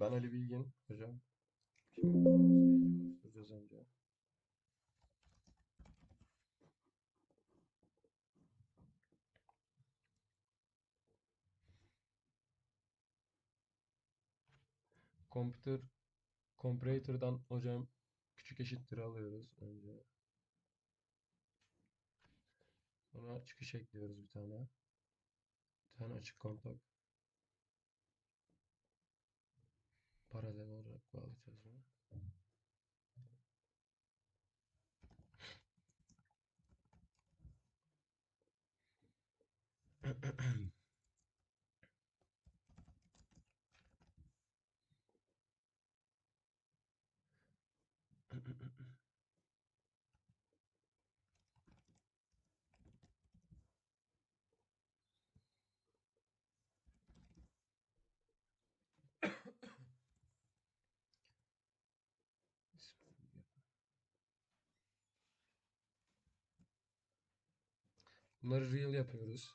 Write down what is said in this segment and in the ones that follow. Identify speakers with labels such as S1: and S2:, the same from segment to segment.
S1: Ben Ali Bilgin hocam. Şimdi oluşturacağız önce. Computer Comparator'dan hocam küçük eşittir alıyoruz önce. Sonra çıkış ekliyoruz bir tane. Bir tane açık kontak. Paralel olarak bağlayacağız bunu. Bunları real yapıyoruz.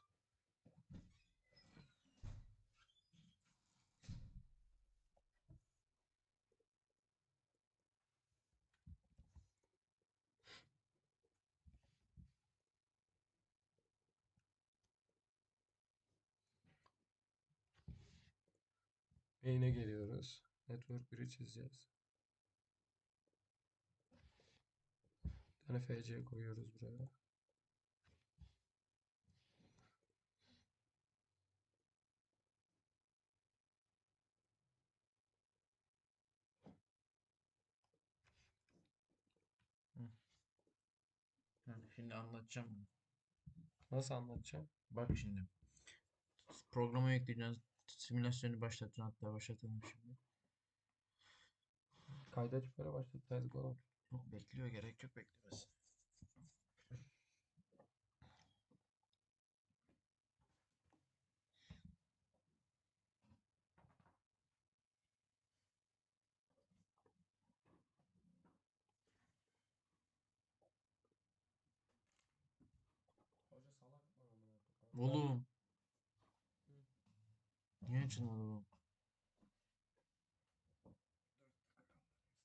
S1: Main'e geliyoruz. Network 1'i çizeceğiz. Bir tane FC koyuyoruz buraya.
S2: Yani şimdi anlatacağım.
S1: Nasıl anlatacağım?
S2: Bak şimdi. Programa yükleyeceğiz. Simülasyonu başlatacaksın. Hatta başlatalım şimdi.
S1: Başlatacağız oğlum.
S2: Yok bekliyor gerek yok beklemesi. Oğlum. Niye açılmadı bu?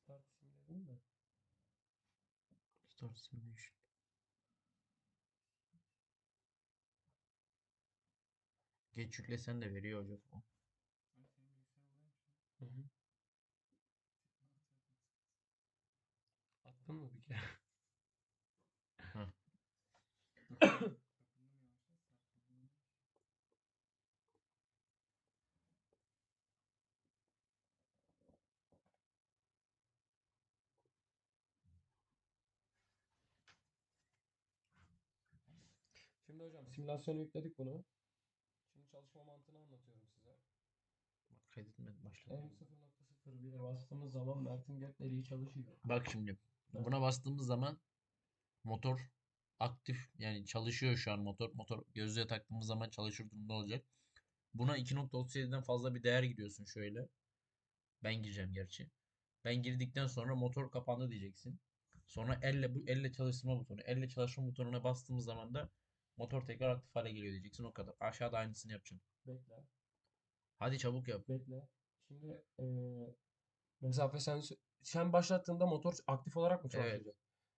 S1: Start simüledim mi?
S2: Start simulation. Geç yüklesen de veriyor hocam. o.
S1: Hı hı. Attın mı bir kere?
S2: Hı.
S1: Şimdi hocam simülasyonu yükledik bunu. Şimdi çalışma mantığını anlatıyorum size.
S2: Bak kaydetmedi başladı.
S1: M0.01'e bastığımız zaman Mert'in gapleri iyi çalışıyor.
S2: Bak şimdi.
S1: Evet.
S2: Buna bastığımız zaman motor aktif yani çalışıyor şu an motor. Motor gözlüğe taktığımız zaman çalışır durumda olacak. Buna 2.37'den fazla bir değer giriyorsun şöyle. Ben gireceğim gerçi. Ben girdikten sonra motor kapandı diyeceksin. Sonra elle bu elle çalıştırma butonu. Elle çalışma butonuna bastığımız zaman da motor tekrar aktif hale geliyor diyeceksin o kadar. Aşağıda aynısını yapacaksın.
S1: Bekle.
S2: Hadi çabuk yap.
S1: Bekle. Şimdi eee mesafe sensör sen başlattığında motor aktif olarak mı
S2: Evet.
S1: çalışacak?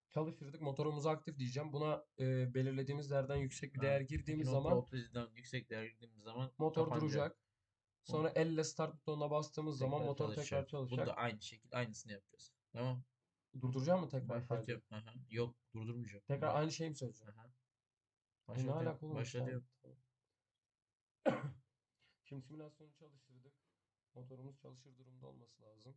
S1: Çalıştırdık motorumuz aktif diyeceğim. Buna eee, belirlediğimiz değerden yüksek bir
S2: Ha,
S1: değer girdiğimiz zaman
S2: 2.37'den yüksek değer girdiğimiz zaman
S1: motor
S2: kapanacak.
S1: duracak. Sonra elle start butonuna bastığımız zaman motor tekrar
S2: çalışacak. Bunu da aynı şekilde aynısını yapacağız. Tamam.
S1: Durduracak mı tekrar kaydı?
S2: Başlatıyorum. Aha. Yok durdurmayacağım.
S1: Tekrar aynı şey mi söyleyeceğim?
S2: Aha.
S1: E, ne alaka oğlum? Tamam. Şimdi simülasyonu çalıştırdık. Motorumuz çalışır durumda olması lazım.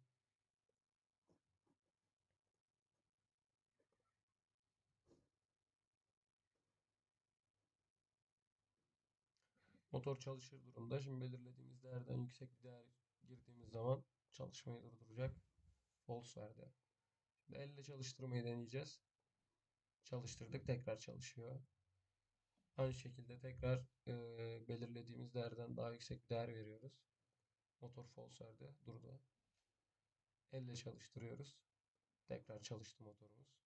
S1: Motor çalışır durumda. Şimdi belirlediğimiz değerden yüksek bir değer girdiğimiz zaman çalışmayı durduracak. False verdi. Şimdi elle çalıştırmayı deneyeceğiz. Çalıştırdık. Tekrar çalışıyor. Aynı şekilde tekrar eee, belirlediğimiz değerden daha yüksek bir değer veriyoruz. Motor false verdi. Durdu. Elle çalıştırıyoruz. Tekrar çalıştı motorumuz.